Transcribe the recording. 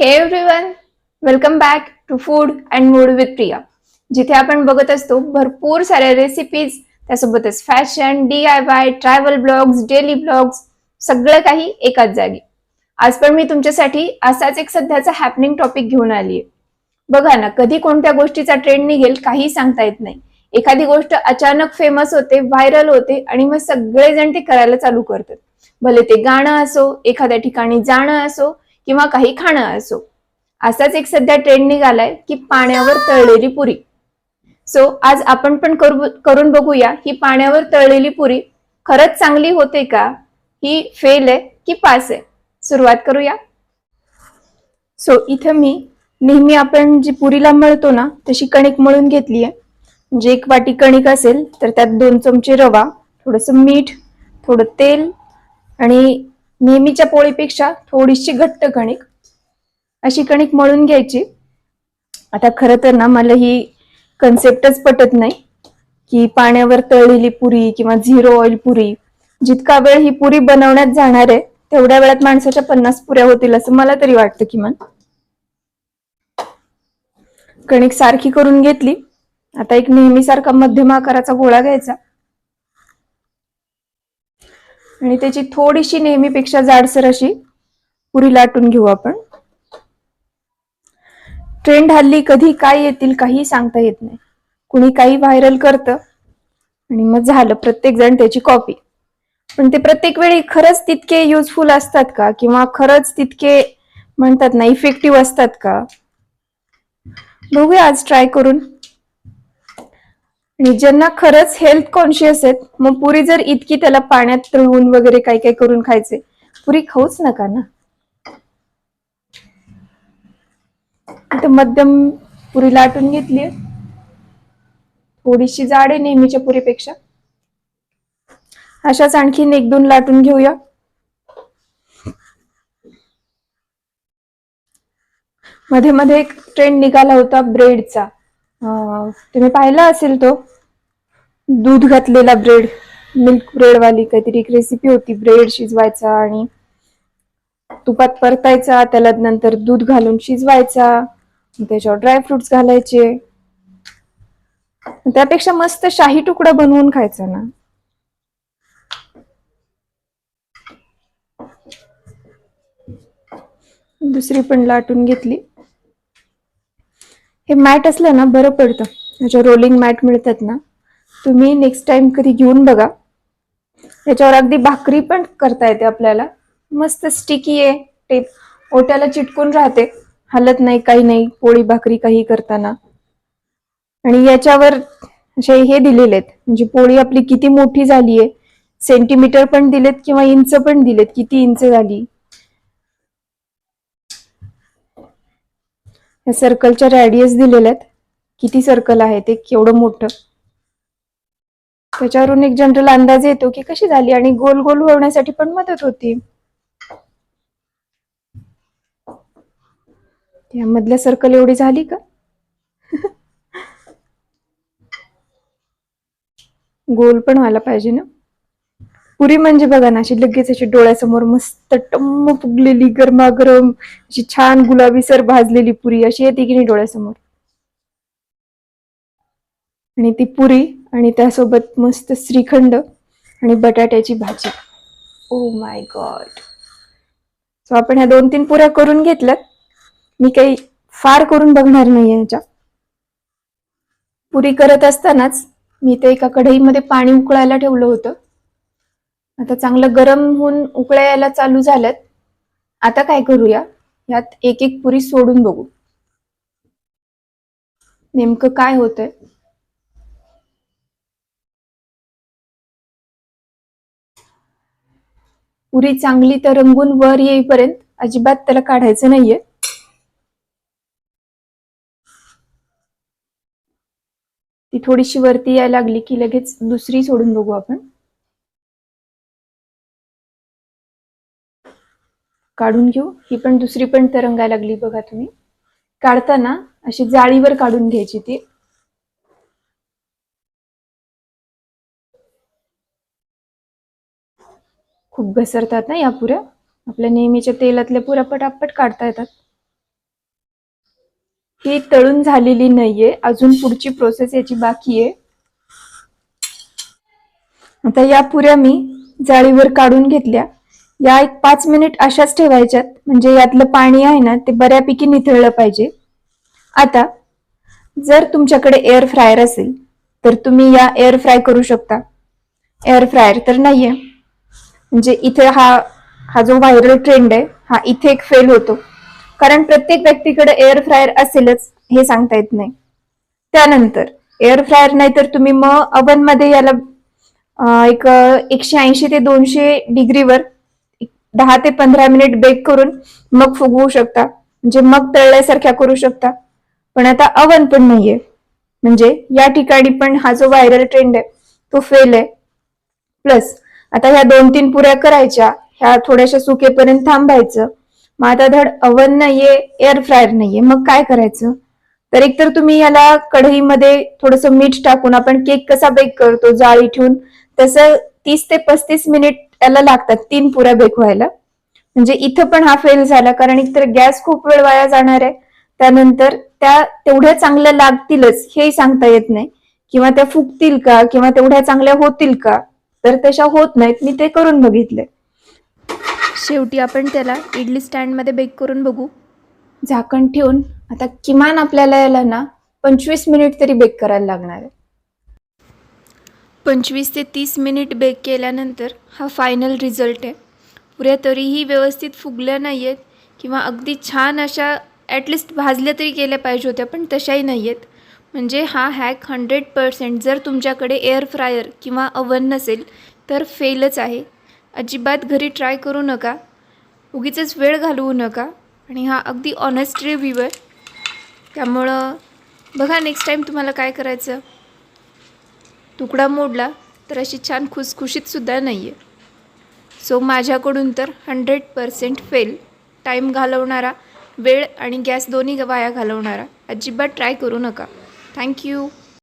Hey everyone welcome back to food and mood with Priya जिथे आपण बघत असतो भरपूर साऱ्या रेसिपीज त्यासोबतच fashion D I Y travel blogs daily blogs सगळं काही एकाच जागी. आज पण मी तुमच्यासाठी असाच एक सध्याचा हॅपनिंग टॉपिक घेऊन आली आहे. बघा ना कधी कोणत्या गोष्टीचा ट्रेंड निघेल काही सांगता येत नाही. एखादी गोष्ट अचानक फेमस होते व्हायरल होते आणि मग सगळेजण ते करायला चालू करतात. भले ते गाणं असो एखाद्या ठिकाणी जाणं असो किंवा काही खाणं असो. असाच एक सध्या ट्रेंड निघालाय की पाण्यावर तळलेली पुरी. सो आज आपण पण करू करून बघूया ही पाण्यावर तळलेली पुरी खरंच चांगली होते का? ही फेल आहे की पास आहे? सुरुवात करूया. सो इथं मी नेहमी आपण जी पुरीला मळतो ना तशी कणिक मळून घेतली आहे म्हणजे एक वाटी कणिक असेल तर त्यात दोन चमचे रवा थोडंसं मीठ थोडं तेल आणि नेहमीच्या पोळीपेक्षा थोडीशी घट्ट कणिक अशी कणिक मळून घ्यायची. आता खरं तर ना मला ही कन्सेप्टच पटत नाही की पाण्यावर तळलेली पुरी किंवा झिरो ऑइल पुरी जितका वेळ ही पुरी बनवण्यात जाणार आहे तेवढ्या वेळात माणसाच्या पन्नास पुऱ्या होतील असं मला तरी वाटतं किमान. कणिक सारखी करून घेतली. आता एक नेहमीसारखा मध्यम आकाराचा गोळा घ्यायचा. आणि त्याची थोडीशी नेहमीपेक्षा जाडसर अशी पुरी लाटून घेऊ आपण. ट्रेंड हल्ली कधी काय येतील काही सांगता येत नाही. कुणी काही व्हायरल करतं आणि मग झालं प्रत्येक जण त्याची कॉपी पण ते प्रत्येक वेळी खरंच तितके युजफुल असतात का? किंवा खरंच तितके म्हणतात ना इफेक्टिव्ह असतात का? बघूया आज ट्राय करून. आणि ज्यांना खरंच हेल्थ कॉन्शियस आहेत मग पुरी जर इतकी त्याला पाण्यात तळवून वगैरे काही काही करून खायचे पुरी खाऊच नका ना. आता मध्यम पुरी लाटून घेतली थोडीशी जाड आहे नेहमीच्या पुरीपेक्षा. अशाच आणखीन एक दोन लाटून घेऊया. मध्ये मध्ये एक ट्रेंड निघाला होता ब्रेडचा तुम्ही पाहिला असेल तो? दूध घातलेला ब्रेड मिल्क ब्रेड वाली काहीतरी एक रेसिपी होती. ब्रेड शिजवायचा आणि तुपात परतायचा. त्याला नंतर दूध घालून शिजवायचा. त्याच्यावर ड्रायफ्रुट्स घालायचे. त्यापेक्षा मस्त शाही तुकडा बनवून खायचा ना. दुसरी पण लाटून घेतली. हे मॅट असलं ना बरं पडतं. ह्याच्या रोलिंग मॅट मिळतात ना. तुम्ही नेक्स्ट टाइम कधी घेऊन बघा. त्याच्यावर अगदी भाकरी पण करता येते आपल्याला. मस्त स्टिकी आहे. टेप ओट्याला चिटकून राहते. हलत नाही काही नाही. पोळी भाकरी काही करताना. आणि याच्यावर असे हे दिलेले आहेत म्हणजे पोळी आपली किती मोठी झाली आहे. सेंटीमीटर पण दिलेत किंवा इंच पण दिलेत. किती इंच झाली? या सर्कलच्या रॅडियस दिलेल्या आहेत किती सर्कल आहे ते? केवढं मोठं? त्याच्यावरून एक जनरल अंदाज येतो की कशी झाली आणि गोल गोल होण्यासाठी पण मदत होती. यामधल्या सर्कल एवढी झाली का? गोल पण व्हायला पाहिजे ना. पुरी म्हणजे बघा ना अशी लगेच अशी डोळ्यासमोर मस्त टम्म फुगलेली गरमागरम अशी छान गुलाबी सर भाजलेली पुरी अशी येते की नाही डोळ्यासमोर. आणि ती पुरी आणि त्यासोबत मस्त श्रीखंड आणि बटाट्याची भाजी. ओ माय गॉड सो आपण ह्या दोन तीन पुऱ्या करून घेतल्यात. मी काही फार करून बघणार नाही ह्याच्या. पुरी करत असतानाच मी ते एका कढईमध्ये पाणी उकळायला ठेवलं होतं. आता चांगलं गरम होऊन उकळायला यायला चालू झाल्यात. आता काय करूया? यात एक एक पुरी सोडून बघू. नेमकं काय होतंय? पुरी चांगली तर रंगून वर येईपर्यंत अजिबात त्याला काढायचं नाहीये. ती थोडीशी वरती यायला लागली की लगेच दुसरी सोडून बघू आपण. काढून घेऊ. ही पण दुसरी पण तरंगायला लागली बघा तुम्ही. काढताना अशी जाळीवर काढून घ्यायची ती. खूप घसरतात ना या पुऱ्या? आपल्या नेहमीच्या तेलातल्या पुऱ्या पटापट काढता येतात. ही तळून झालेली नाहीये. अजून पुढची प्रोसेस याची बाकी आहे. आता या पुऱ्या मी जाळीवर काढून घेतल्या. या एक पाच मिनिट अशाच ठेवायच्यात. म्हणजे यातलं पाणी आहे ना ते बऱ्यापैकी निथळलं पाहिजे. आता जर तुमच्याकडे एअर फ्रायर असेल तर तुम्ही या एअर फ्राय करू शकता. एअर फ्रायर तर नाहीये. म्हणजे इथे हा हा जो व्हायरल ट्रेंड आहे हा इथे एक फेल होतो. कारण प्रत्येक व्यक्तीकडे एअर फ्रायर असेलच हे सांगता येत नाही. त्यानंतर एअर फ्रायर नाही तर तुम्ही मग अवनमध्ये याला एक एकशे ऐंशी ते दोनशे डिग्रीवर दहा ते पंधरा मिनिट बेक करून मग फुगवू शकता. म्हणजे मग तळल्यासारख्या करू शकता. पण आता अवन पण नाहीये. म्हणजे या ठिकाणी पण हा जो व्हायरल ट्रेंड आहे तो फेल आहे. प्लस आता ह्या दोन तीन पुऱ्या करायच्या ह्या थोड्याशा सुकेपर्यंत थांबायचं. मग आता धड अवन नाहीये एअर फ्रायर नाहीये. मग काय करायचं? तर एकतर तुम्ही याला कढईमध्ये थोडस मीठ टाकून आपण केक कसा बेक करतो जाळी ठेवून तसं तीस ते पस्तीस मिनिट याला लागतात तीन पुऱ्या बेक व्हायला. म्हणजे इथं पण हा फेल झाला कारण एकतर गॅस खूप वेळ वाया जाणार आहे. त्यानंतर त्या तेवढ्या चांगल्या लागतीलच हेही सांगता येत नाही. किंवा त्या फुगतील का? किंवा तेवढ्या चांगल्या होतील का? तर तशा होत नाहीत. मी ते करून बघितले शेवटी आपण त्याला इडली स्टँडमध्ये बेक करून बघू. झाकण ठेवून आता किमान आपल्याला याला ना पंचवीस मिनिट तरी बेक करायला लागणार आहे. पंचवीस ते तीस मिनिट बेक केल्यानंतर हा फायनल रिझल्ट आहे. पुऱ्या तरीही व्यवस्थित फुगल्या नाही आहेत किंवा अगदी छान अशा ॲटलिस्ट भाजल्या तरी केल्या पाहिजे होत्या पण तशाही नाही आहेत म्हणजे हा हॅक हंड्रेड पर्सेंट जर तुमच्याकडे एअर फ्रायर किंवा अवन नसेल तर फेलच आहे. अजिबात घरी ट्राय करू नका. उगीच वेळ घालवू नका. आणि हा अगदी ऑनेस्ट रिव्ह्यू आहे. त्यामुळं बघा नेक्स्ट टाईम तुम्हाला काय करायचं. तुकडा मोडला तर अशी छान खुसखुशीतसुद्धा नाही आहे सो माझ्याकडून तर हंड्रेड पर्सेंट फेल टाईम घालवणारा वेळ आणि गॅस दोन्ही वाया घालवणारा. अजिबात ट्राय करू नका. Thank you.